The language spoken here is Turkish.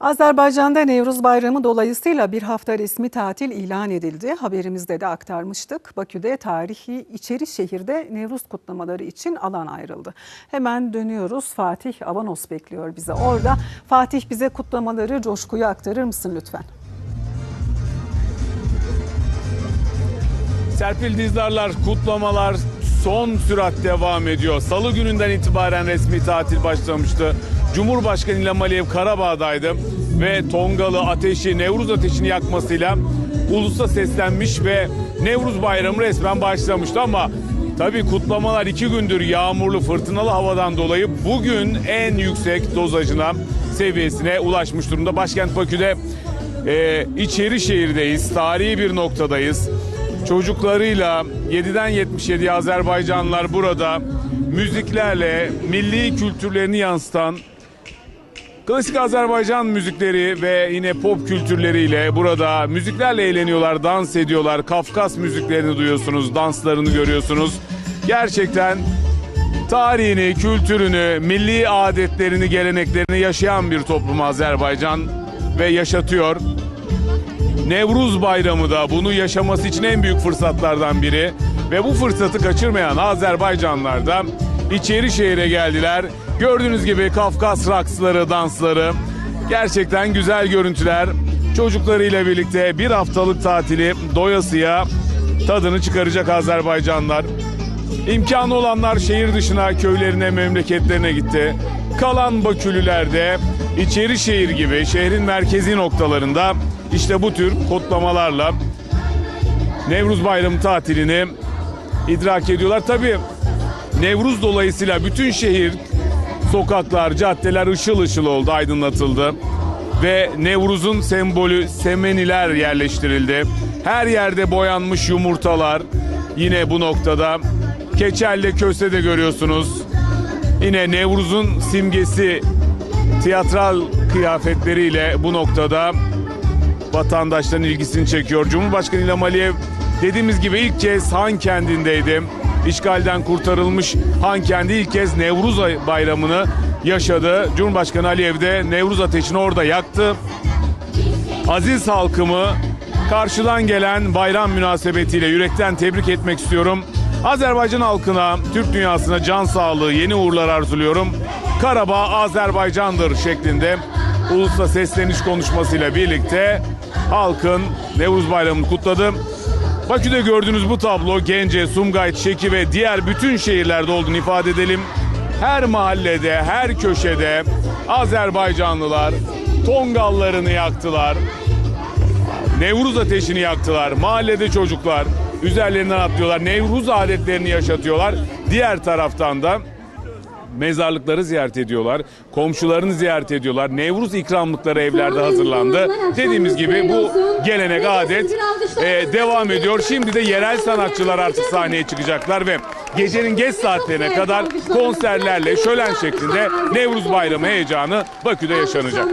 Azerbaycan'da Nevruz Bayramı dolayısıyla bir hafta resmi tatil ilan edildi. Haberimizde de aktarmıştık. Bakü'de tarihi içeri şehirde Nevruz kutlamaları için alan ayrıldı. Hemen dönüyoruz. Fatih Avanos bekliyor bize orada. Fatih bize kutlamaları coşkuyu aktarır mısın lütfen? Serpil Dizdarlar kutlamalar son sürat devam ediyor. Salı gününden itibaren resmi tatil başlamıştı. Cumhurbaşkanı İlham Aliyev Karabağ'daydı ve Tongalı ateşi, Nevruz ateşini yakmasıyla ulusa seslenmiş ve Nevruz Bayramı resmen başlamıştı ama tabii kutlamalar iki gündür yağmurlu fırtınalı havadan dolayı bugün en yüksek dozajına seviyesine ulaşmış durumda. Başkent Bakü'de e, içeri şehirdeyiz, tarihi bir noktadayız. Çocuklarıyla 7'den 77'ye Azerbaycanlılar burada müziklerle milli kültürlerini yansıtan klasik Azerbaycan müzikleri ve yine pop kültürleriyle burada müziklerle eğleniyorlar, dans ediyorlar. Kafkas müziklerini duyuyorsunuz, danslarını görüyorsunuz. Gerçekten tarihini, kültürünü, milli adetlerini, geleneklerini yaşayan bir toplum Azerbaycan ve yaşatıyor. Nevruz Bayramı da bunu yaşaması için en büyük fırsatlardan biri. Ve bu fırsatı kaçırmayan Azerbaycanlılar da içeri şehire geldiler. Gördüğünüz gibi Kafkas raksları, dansları gerçekten güzel görüntüler. Çocuklarıyla birlikte bir haftalık tatili doyasıya tadını çıkaracak Azerbaycanlılar. İmkanı olanlar şehir dışına, köylerine, memleketlerine gitti. Kalan Bakülüler de içeri şehir gibi şehrin merkezi noktalarında işte bu tür kutlamalarla Nevruz Bayramı tatilini idrak ediyorlar. Tabii Nevruz dolayısıyla bütün şehir, sokaklar, caddeler ışıl ışıl oldu, aydınlatıldı. Ve Nevruz'un sembolü semeniler yerleştirildi. Her yerde boyanmış yumurtalar yine bu noktada. Keçelle köse de görüyorsunuz. Yine Nevruz'un simgesi tiyatral kıyafetleriyle bu noktada vatandaşların ilgisini çekiyor. Cumhurbaşkanı İlham Aliyev dediğimiz gibi ilk kez Han kendindeydi. İşgalden kurtarılmış Han kendi ilk kez Nevruz bayramını yaşadı. Cumhurbaşkanı Aliyev de Nevruz ateşini orada yaktı. Aziz halkımı karşıdan gelen bayram münasebetiyle yürekten tebrik etmek istiyorum. Azerbaycan halkına, Türk dünyasına can sağlığı, yeni uğurlar arzuluyorum. Karabağ Azerbaycan'dır şeklinde ulusa sesleniş konuşmasıyla birlikte halkın Nevruz Bayramı'nı kutladı. Bakü'de gördüğünüz bu tablo Gence, Sumgayit, Şeki ve diğer bütün şehirlerde olduğunu ifade edelim. Her mahallede, her köşede Azerbaycanlılar Tongallarını yaktılar. Nevruz ateşini yaktılar. Mahallede çocuklar üzerlerinden atlıyorlar. Nevruz adetlerini yaşatıyorlar. Diğer taraftan da mezarlıkları ziyaret ediyorlar. Komşularını ziyaret ediyorlar. Nevruz ikramlıkları evlerde hazırlandı. Dediğimiz gibi bu gelenek adet e, devam ediyor. Şimdi de yerel sanatçılar artık sahneye çıkacaklar ve gecenin geç saatlerine kadar konserlerle şölen şeklinde Nevruz Bayramı heyecanı Bakü'de yaşanacak.